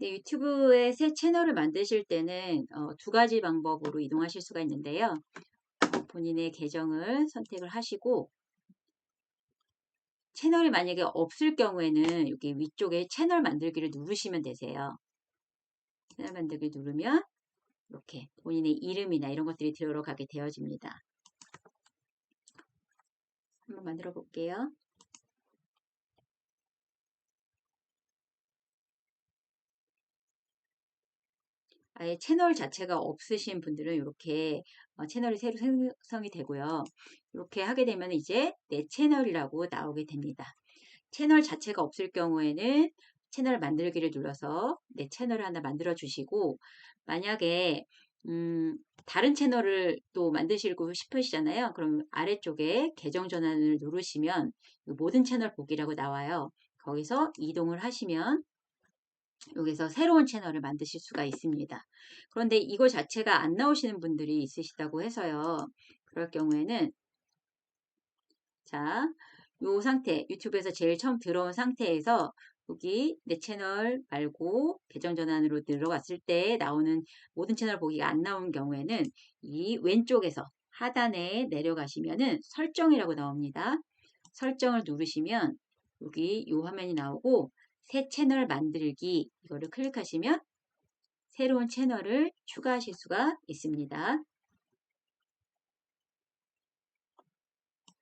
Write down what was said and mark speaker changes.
Speaker 1: 네, 유튜브에 새 채널을 만드실 때는 어, 두 가지 방법으로 이동하실 수가 있는데요. 어, 본인의 계정을 선택을 하시고 채널이 만약에 없을 경우에는 여기 위쪽에 채널 만들기를 누르시면 되세요. 채널 만들기 누르면 이렇게 본인의 이름이나 이런 것들이 들어가게 되어집니다. 한번 만들어 볼게요. 아예 채널 자체가 없으신 분들은 이렇게 어, 채널이 새로 생성이 되고요. 이렇게 하게 되면 이제 내 채널이라고 나오게 됩니다. 채널 자체가 없을 경우에는 채널 만들기를 눌러서 내 채널을 하나 만들어 주시고 만약에 음, 다른 채널을 또 만드시고 싶으시잖아요. 그럼 아래쪽에 계정 전환을 누르시면 모든 채널 보기라고 나와요. 거기서 이동을 하시면 여기서 새로운 채널을 만드실 수가 있습니다. 그런데 이거 자체가 안 나오시는 분들이 있으시다고 해서요. 그럴 경우에는 자, 요 상태, 유튜브에서 제일 처음 들어온 상태에서 여기 내 채널 말고 계정 전환으로 들어갔을 때 나오는 모든 채널 보기가 안 나온 경우에는 이 왼쪽에서 하단에 내려가시면은 설정이라고 나옵니다. 설정을 누르시면 여기 요 화면이 나오고 새 채널 만들기 이거를 클릭하시면 새로운 채널을 추가하실 수가 있습니다.